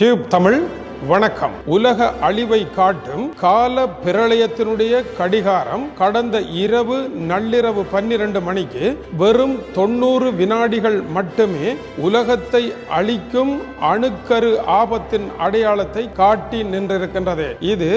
Tube Tamil வணக்கம். உலக அழிவை காட்டும் கால பிரளயத்தினுடைய கடிகாரம் கடந்த இரவு நள்ளிரவு பன்னிரண்டு மணிக்கு வெறும் தொண்ணூறு வினாடிகள் மட்டுமே உலகத்தை அழிக்கும் அணுக்கரு ஆபத்தின் அடையாளத்தை காட்டி நின்றிருக்கின்றது. இது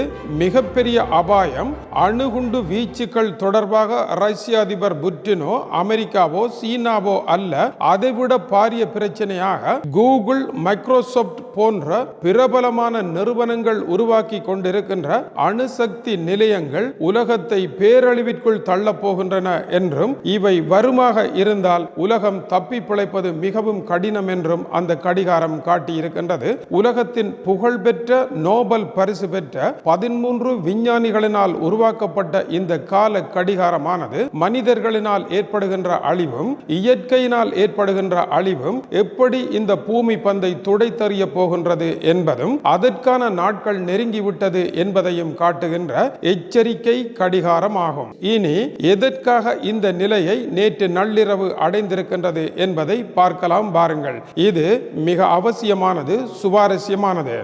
மிகப்பெரிய அபாயம். அணுகுண்டு வீச்சுக்கள் தொடர்பாக ரஷ்ய அதிபர் புட்டினோ அமெரிக்காவோ சீனாவோ அல்ல அதைவிட பாரிய பிரச்சனையாக கூகுள் மைக்ரோசாப்ட் போன்ற பிரபலமான நிறுவனங்கள் உருவாக்கி கொண்டிருக்கின்ற அணுசக்தி நிலையங்கள் உலகத்தை பேரழிவிற்குள் தள்ளப் போகின்றன என்றும் இவை வருமாக இருந்தால் உலகம் தப்பி பிழைப்பது மிகவும் கடினம் என்றும் அந்த கடிகாரம் காட்டியிருக்கின்றது. உலகத்தின் புகழ்பெற்ற நோபல் பரிசு பெற்ற பதிமூன்று விஞ்ஞானிகளினால் உருவாக்கப்பட்ட இந்த கால கடிகாரமானது மனிதர்களினால் ஏற்படுகின்ற அழிவும் இயற்கையினால் ஏற்படுகின்ற அழிவும் எப்படி இந்த பூமி பந்தை துடைத்தறிய போகின்றது என்பதும் அது அதற்கான நாட்கள் நெருங்கிவிட்டது என்பதையும் காட்டுகின்ற எச்சரிக்கை கடிகாரம் ஆகும் இனி எதற்காக இந்த நிலையை நேற்று நள்ளிரவு அடைந்திருக்கின்றது என்பதை பார்க்கலாம் பாருங்கள். இது மிக அவசியமானது சுவாரஸ்யமானது.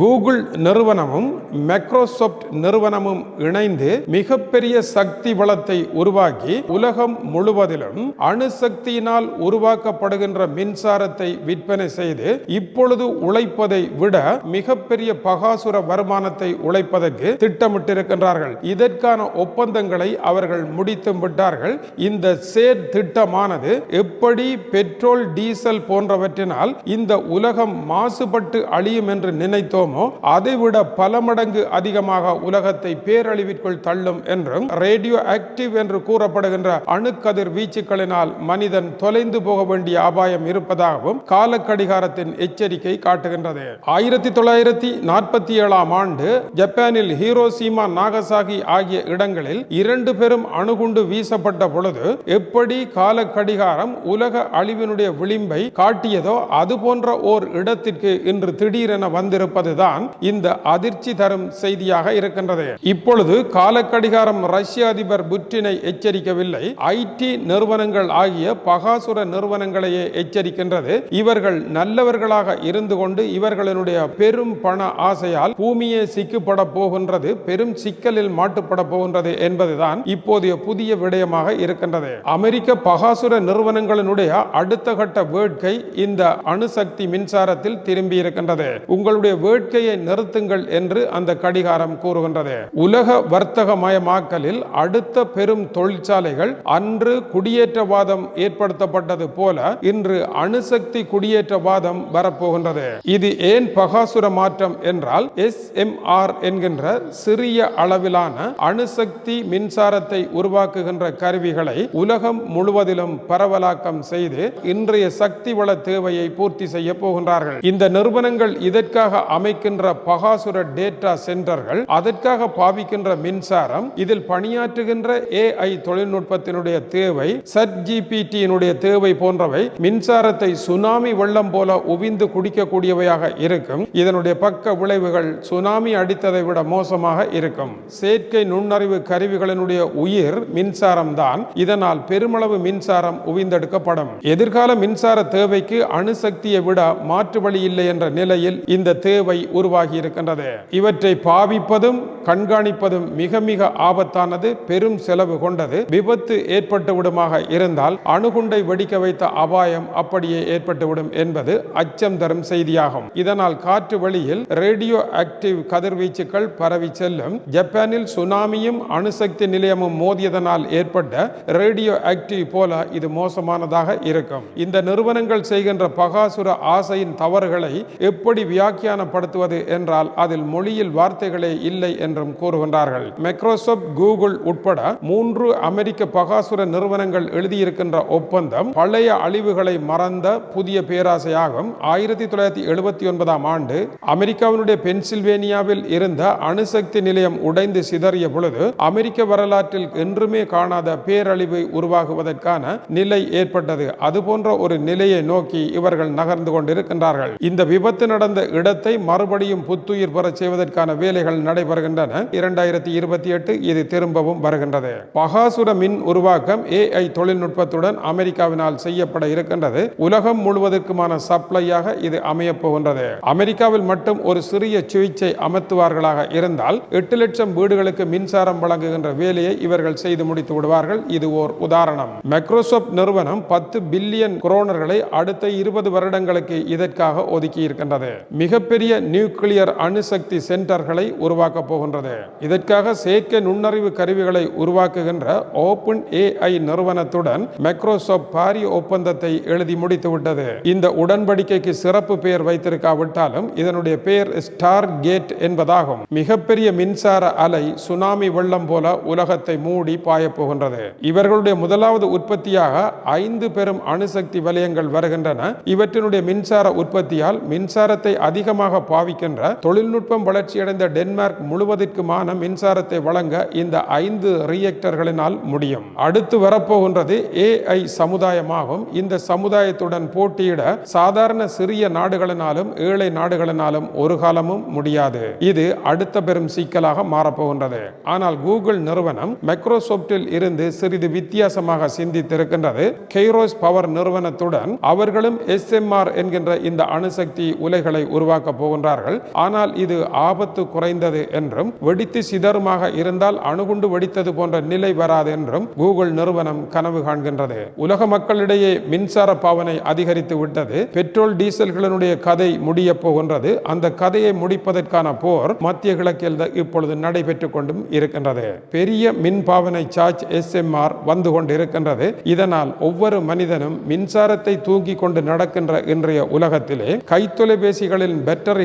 கூகுள் நிறுவனமும் மைக்ரோசாப்ட் நிறுவனமும் இணைந்து மிகப்பெரிய சக்தி வளத்தை உருவாக்கி உலகம் முழுவதிலும் அணுசக்தியினால் உருவாக்கப்படுகின்ற மின்சாரத்தை விற்பனை செய்து இப்பொழுது உழைப்பதை விட மிகப்பெரிய பகாசுர வருமானத்தை உழைப்பதற்கு திட்டமிட்டிருக்கின்றார்கள். இதற்கான ஒப்பந்தங்களை அவர்கள் முடித்து விட்டார்கள். இந்த சேர் திட்டமானது எப்படி பெட்ரோல் டீசல் போன்றவற்றினால் இந்த உலகம் மாசுபட்டு அழியும் என்று நினைத்தோம். அதைவிட பல மடங்கு அதிகமாக உலகத்தை பேரழிவிற்குள் தள்ளும் என்றும் ரேடியோ ஆக்டிவ் என்று கூறப்படுகின்ற அணுக்கதிர் வீச்சுக்களினால் மனிதன் தொலைந்து போக வேண்டிய அபாயம் இருப்பதாகவும் காலக்கடிகாரத்தின் எச்சரிக்கை காட்டுகின்றது. ஆயிரத்தி தொள்ளாயிரத்தி நாற்பத்தி ஏழாம் ஆண்டு ஜப்பானில் ஹீரோசீமா நாகசாகி ஆகிய இடங்களில் இரண்டு பெரும் அணுகுண்டு வீசப்பட்ட பொழுது எப்படி காலக்கடிகாரம் உலக அழிவினுடைய விளிம்பை காட்டியதோ அது போன்ற ஓர் இடத்திற்கு இன்று திடீரென வந்திருப்பது என்பதுதான் இந்த அதிர்ச்சி தரும் செய்தியாக இருக்கின்றது. இப்பொழுது காலக்கடிகாரம் ரஷ்ய அதிபர் புட்டினை எச்சரிக்கவில்லை. ஐடி நிறுவனங்கள் ஆகிய பகாசுர நிறுவனங்களையே எச்சரிக்கின்றது. இவர்கள் நல்லவர்களாக இருந்து கொண்டு இவர்களினுடைய பெரும் பண ஆசையால் பூமியே சிக்கப்பட போகின்றது பெரும் சிக்கலில் மாட்டுப்பட போகின்றது என்பதுதான் இப்போதைய புதிய விடயமாக இருக்கின்றது. அமெரிக்க பகாசுர நிறுவனங்களினுடைய அடுத்த கட்ட வேட்கை இந்த அணுசக்தி மின்சாரத்தில் திரும்பி இருக்கின்றது. உங்களுடைய வேட் வேட்கையை நிறுத்துங்கள் என்று அந்த கடிகாரம் கூறுகின்றது. உலக வர்த்தக மயமாக்கலில் அடுத்த பெரும் தொழிற்சாலைகள் அன்று குடியேற்றவாதம் ஏற்படுத்தப்பட்டது போல இன்று அணுசக்தி குடியேற்றவாதம் வரப்போகின்றது. இது ஏன் பகாசுர மாற்றம் என்றால் எஸ் எம் ஆர் என்கின்ற சிறிய அளவிலான அணுசக்தி மின்சாரத்தை உருவாக்குகின்ற கருவிகளை உலகம் முழுவதிலும் பரவலாக்கம் செய்து இன்றைய சக்தி வள தேவையை பூர்த்தி செய்ய போகின்றார்கள். இந்த நிறுவனங்கள் இதற்காக அமை அமைக்கின்ற பகாசுர டேட்டா சென்டர்கள் அதற்காக பாவிக்கின்ற மின்சாரம் இதில் பணியாற்றுகின்ற ஏஐ தொழில்நுட்பத்தினுடைய தேவை சட் ஜிபிடியினுடைய தேவை போன்றவை மின்சாரத்தை சுனாமி வெள்ளம் போல உவிந்து குடிக்கக்கூடியவையாக இருக்கும். இதனுடைய பக்க விளைவுகள் சுனாமி அடித்ததை விட மோசமாக இருக்கும். செயற்கை நுண்ணறிவு கருவிகளினுடைய உயிர் மின்சாரம் தான் இதனால் பெருமளவு மின்சாரம் உவிந்தெடுக்கப்படும். எதிர்கால மின்சார தேவைக்கு அணுசக்தியை விட மாற்று வழி இல்லை என்ற நிலையில் இந்த தேவை உருவாகி இருக்கின்றது. இவற்றை பாவிப்பதும் கண்காணிப்பதும் மிக மிக ஆபத்தானது பெரும் செலவு கொண்டது. விபத்து ஏற்பட்டு விடுமாக இருந்தால் அணுகுண்டை வெடிக்க வைத்த அபாயம் அப்படியே ஏற்பட்டுவிடும் என்பது அச்சம் தரும் செய்தியாகும். இதனால் காற்று வழியில் ரேடியோ ஆக்டிவ் கதிர்வீச்சுக்கள் பரவி செல்லும். ஜப்பானில் சுனாமியும் அணுசக்தி நிலையமும் மோதியதனால் ஏற்பட்ட ரேடியோ ஆக்டிவ் போல இது மோசமானதாக இருக்கும். இந்த நிறுவனங்கள் செய்கின்ற பகாசுர ஆசையின் தவறுகளை எப்படி பயன்படுத்துவது என்றால் அதில் மொழியில் வார்த்தைகளே இல்லை என்றும் கூறுகின்றார்கள். மைக்ரோசாப்ட் கூகுள் உட்பட மூன்று அமெரிக்க பகாசுர நிறுவனங்கள் எழுதியிருக்கின்ற ஒப்பந்தம் பழைய அழிவுகளை மறந்த புதிய பேராசையாகும். ஆயிரத்தி தொள்ளாயிரத்தி எழுபத்தி ஒன்பதாம் ஆண்டு அமெரிக்காவினுடைய பென்சில்வேனியாவில் இருந்த அணுசக்தி நிலையம் உடைந்து சிதறிய பொழுது அமெரிக்க வரலாற்றில் என்றுமே காணாத பேரழிவு உருவாகுவதற்கான நிலை ஏற்பட்டது. அதுபோன்ற ஒரு நிலையை நோக்கி இவர்கள் நகர்ந்து கொண்டிருக்கின்றார்கள். இந்த விபத்து நடந்த இடத்தை மறு மறுபடியும் புத்துயிர் பெறச் செய்வதற்கான வேலைகள் நடைபெறுகின்றன. இரண்டாயிரத்தி இருபத்தி எட்டு இது திரும்பவும் வருகின்றது. பகாசுர மின் உருவாக்கம் ஏஐ தொழில்நுட்பத்துடன் அமெரிக்காவினால் செய்யப்பட இருக்கின்றது. உலகம் முழுவதற்குமான சப்ளையாக இது அமையப்போகின்றது அமெரிக்காவில் மட்டும் ஒரு சிறிய சுவிட்சை அமர்த்துவார்களாக இருந்தால் எட்டு லட்சம் வீடுகளுக்கு மின்சாரம் வழங்குகின்ற வேலையை இவர்கள் செய்து முடித்து விடுவார்கள். இது ஓர் உதாரணம். மைக்ரோசாப்ட் நிறுவனம் பத்து பில்லியன் குரோனர்களை அடுத்த இருபது வருடங்களுக்கு இதற்காக ஒதுக்கி இருக்கின்றது. மிகப்பெரிய நியூக்ளியர் அணுசக்தி சென்டர்களை உருவாக்கப் போகின்றது. இதற்காக செயற்கை நுண்ணறிவு கருவிகளை உருவாக்குகின்ற ஓபன் ஏஐ நிறுவனத்துடன் மைக்ரோசாப்ட் பாரிய ஒப்பந்தத்தை எழுதி முடித்துவிட்டது. இந்த உடன்படிக்கைக்கு சிறப்பு பெயர் வைத்திருக்காவிட்டாலும் இதனுடைய பெயர் ஸ்டார் கேட் என்பதாகும். மிகப்பெரிய மின்சார அலை சுனாமி வெள்ளம் போல உலகத்தை மூடி பாயப் போகின்றது. இவர்களுடைய முதலாவது உற்பத்தியாக ஐந்து பெரும் அணுசக்தி வலயங்கள் வருகின்றன. இவற்றினுடைய மின்சார உற்பத்தியால் மின்சாரத்தை அதிகமாக பாவிக்கின்ற தொழில்நுட்பம் வளர்ச்சியடைந்த டென்மார்க் முழுவதற்குமான மின்சாரத்தை வழங்க இந்த ஐந்து ரியாக்டர்களினால் முடியும். அடுத்து வரப்போகின்றது ஏஐ சமுதாயமாகும். இந்த சமுதாயத்துடன் போட்டியிட சாதாரண சிறிய நாடுகளினாலும் ஏழை நாடுகளினாலும் ஒரு காலமும் முடியாது. இது அடுத்த பெரும் சிக்கலாக மாறப்போகின்றது. ஆனால் கூகுள் நிறுவனம் மைக்ரோசாப்டில் இருந்து சிறிது வித்தியாசமாக சிந்தித்திருக்கின்றது. கெய்ரோஸ் பவர் நிறுவனத்துடன் அவர்களும் எஸ்எம்ஆர் என்கின்ற இந்த அணுசக்தி உலைகளை உருவாக்க போகின்றார்கள் ஆனால் இது ஆபத்து குறைந்தது என்றும் வெடித்து சிதறுமாக இருந்தால் அணுகுண்டு வெடித்தது போன்ற நிலை வராது என்றும் கூகுள் நிறுவனம் கனவு காண்கின்றது. உலக மக்களிடையே மின்சார பாவனை அதிகரித்து விட்டது. பெட்ரோல் டீசல்களினுடைய கதை முடிய போகின்றது. அந்த கதையை முடிப்பதற்கான போர் மத்திய கிழக்கில் இப்பொழுது நடைபெற்றுக் கொண்டும் இருக்கின்றது. பெரிய மின் பாவனை சார்ஜ் எஸ்எம்ஆர் வந்து கொண்டிருக்கின்றது. இதனால் ஒவ்வொரு மனிதனும் மின்சாரத்தை தூக்கி கொண்டு நடக்கின்ற இன்றைய உலகத்திலே கைத்தொலைபேசிகளின்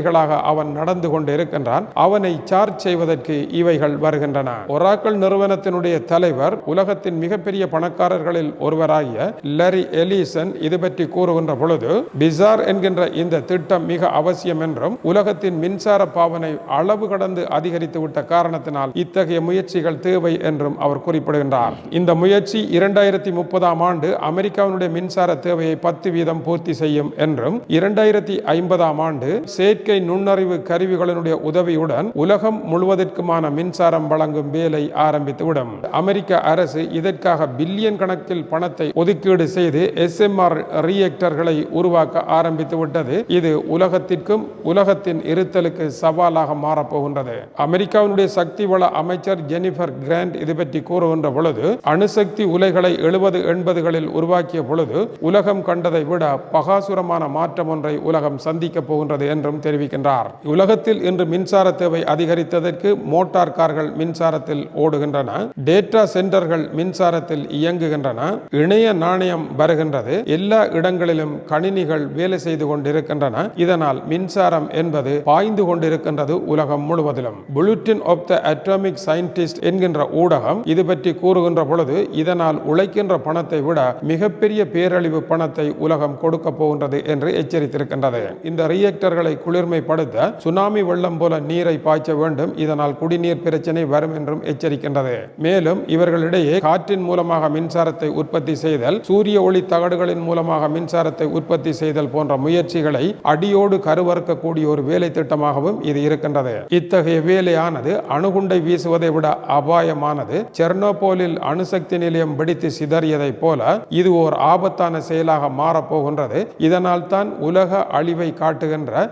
பேட்டரிகளாக அவன் நடந்து கொண்டு இருக்கின்றான் அவனை சார்ஜ் செய்வதற்கு இவைகள் வருகின்றன. ஒராக்கள் நிறுவனத்தினுடைய தலைவர் உலகத்தின் மிகப்பெரிய பணக்காரர்களில் ஒருவராகிய லரி எலிசன் இது பற்றி கூறுகின்ற பொழுது பிசார் என்கின்ற இந்த திட்டம் மிக அவசியம் என்றும் உலகத்தின் மின்சார பாவனை அளவு கடந்து அதிகரித்து விட்ட காரணத்தினால் இத்தகைய முயற்சிகள் தேவை என்றும் அவர் குறிப்பிடுகின்றார். இந்த முயற்சி இரண்டாயிரத்தி முப்பதாம் ஆண்டு அமெரிக்காவினுடைய மின்சார தேவையை பத்து வீதம் பூர்த்தி செய்யும் என்றும் இரண்டாயிரத்தி ஐம்பதாம் ஆண்டு செயற்கை நுண்ணறிவு கருவிகளினுடைய உதவியுடன் உலகம் முழுவதற்குமான மின்சாரம் வழங்கும் வேலை ஆரம்பித்துவிடும். அமெரிக்க அரசு இதற்காக பில்லியன் கணக்கில் பணத்தை ஒதுக்கீடு செய்து எஸ்எம்ஆர் ரியக்டர்களை உருவாக்க ஆரம்பித்து விட்டது இது உலகத்திற்கும் உலகத்தின் இருத்தலுக்கு சவாலாக மாறப்போகின்றது. அமெரிக்காவினுடைய சக்தி வள அமைச்சர் ஜெனிஃபர் கிராண்ட் இது பற்றி கூறுகின்ற பொழுது அணுசக்தி உலைகளை எழுபது எண்பதுகளில் உருவாக்கிய பொழுது உலகம் கண்டதை விட பகாசுரமான மாற்றம் ஒன்றை உலகம் சந்திக்கப் போகின்றது என்றும் தெரிவித்தார் தெரிவிக்கின்றார் உலகத்தில் இன்று மின்சார தேவை அதிகரித்ததற்கு மோட்டார் கார்கள் மின்சாரத்தில் ஓடுகின்றன. டேட்டா சென்டர்கள் மின்சாரத்தில் இயங்குகின்றன. இணைய நாணயம் வருகின்றது. எல்லா இடங்களிலும் கணினிகள் வேலை செய்து கொண்டிருக்கின்றன. இதனால் மின்சாரம் என்பது பாய்ந்து கொண்டிருக்கின்றது உலகம் முழுவதிலும். Bulletin of the atomic scientist என்கின்ற ஊடகம் இது பற்றி கூறுகின்ற பொழுது இதனால் உழைக்கின்ற பணத்தை விட மிகப்பெரிய பேரழிவு பணத்தை உலகம் கொடுக்க போகின்றது என்று எச்சரித்திருக்கின்றது. இந்த ரியக்டர்களை குளிர்மை குளிர்மைப்படுத்த சுனாமி வெள்ளம் போல நீரை பாய்ச்ச வேண்டும். இதனால் குடிநீர் பிரச்சனை வரும் என்றும் எச்சரிக்கின்றது. மேலும் இவர்களிடையே காற்றின் மூலமாக மின்சாரத்தை உற்பத்தி செய்தல் சூரிய ஒளி தகடுகளின் மூலமாக மின்சாரத்தை உற்பத்தி செய்தல் போன்ற முயற்சிகளை அடியோடு கருவறுக்கக்கூடிய ஒரு வேலை திட்டமாகவும் இது இருக்கின்றது. இத்தகைய வேலையானது அணுகுண்டை வீசுவதை விட அபாயமானது. செர்னோபோலில் அணுசக்தி நிலையம் வெடித்து சிதறியதை போல இது ஓர் ஆபத்தான செயலாக மாறப்போகின்றது இதனால் தான் உலக அழிவை காட்டுகின்ற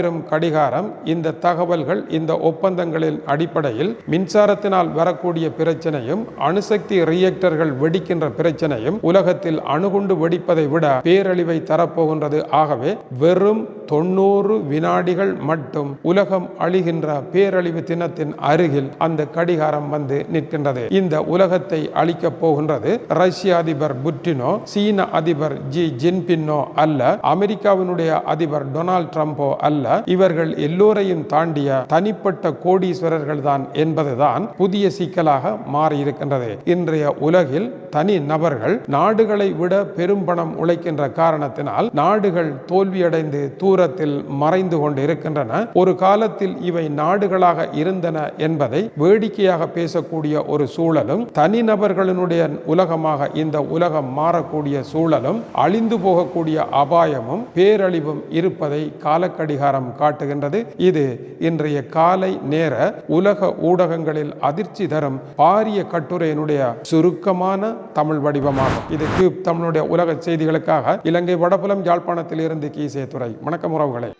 பெறும் கடிகாரம் இந்த தகவல்கள் இந்த ஒப்பந்தங்களின் அடிப்படையில் மின்சாரத்தினால் வரக்கூடிய பிரச்சனையும் அணுசக்தி ரியாக்டர்கள் வெடிக்கின்ற பிரச்சனையும் உலகத்தில் அணுகுண்டு வெடிப்பதை விட பேரழிவை தரப்போகின்றது. ஆகவே வெறும் தொண்ணூறு வினாடிகள் மட்டும் உலகம் அழிகின்ற பேரழிவு தினத்தின் அருகில் அந்த கடிகாரம் வந்து நிற்கின்றது. இந்த உலகத்தை அழிக்கப் போகின்றது ரஷ்ய அதிபர் புட்டினோ சீன அதிபர் ஜி ஜின்பின்னோ அல்ல அமெரிக்காவினுடைய அதிபர் டொனால்ட் ட்ரம்போ அல்ல. இவர்கள் எல்லோரையும் தாண்டிய தனிப்பட்ட கோடீஸ்வரர்கள் தான் என்பதுதான் புதிய சிக்கலாக மாறியிருக்கின்றது. இன்றைய உலகில் தனி நபர்கள் நாடுகளை விட பெரும் பணம் உழைக்கின்ற காரணத்தினால் நாடுகள் தோல்வியடைந்து தூரத்தில் மறைந்து கொண்டு இருக்கின்றன ஒரு காலத்தில் இவை நாடுகளாக இருந்தன என்பதை வேடிக்கையாக பேசக்கூடிய ஒரு சூழலும் தனிநபர்களினுடைய உலகமாக இந்த உலகம் மாறக்கூடிய சூழலும் அழிந்து போகக்கூடிய அபாயமும் பேரழிவும் இருப்பதை காலக்கடிகாரம் காட்டுகின்றது. இது இன்றைய காலை நேர உலக ஊடகங்களில் அதிர்ச்சி தரும் பாரிய கட்டுரையினுடைய சுருக்கமான தமிழ் வடிவமாகும். இது டியூப் தமிழுடைய உலக செய்திகளுக்காக இலங்கை வடபுலம் யாழ்ப்பாணத்தில் இருந்து கீசே துறை வணக்கம் உறவுகளே.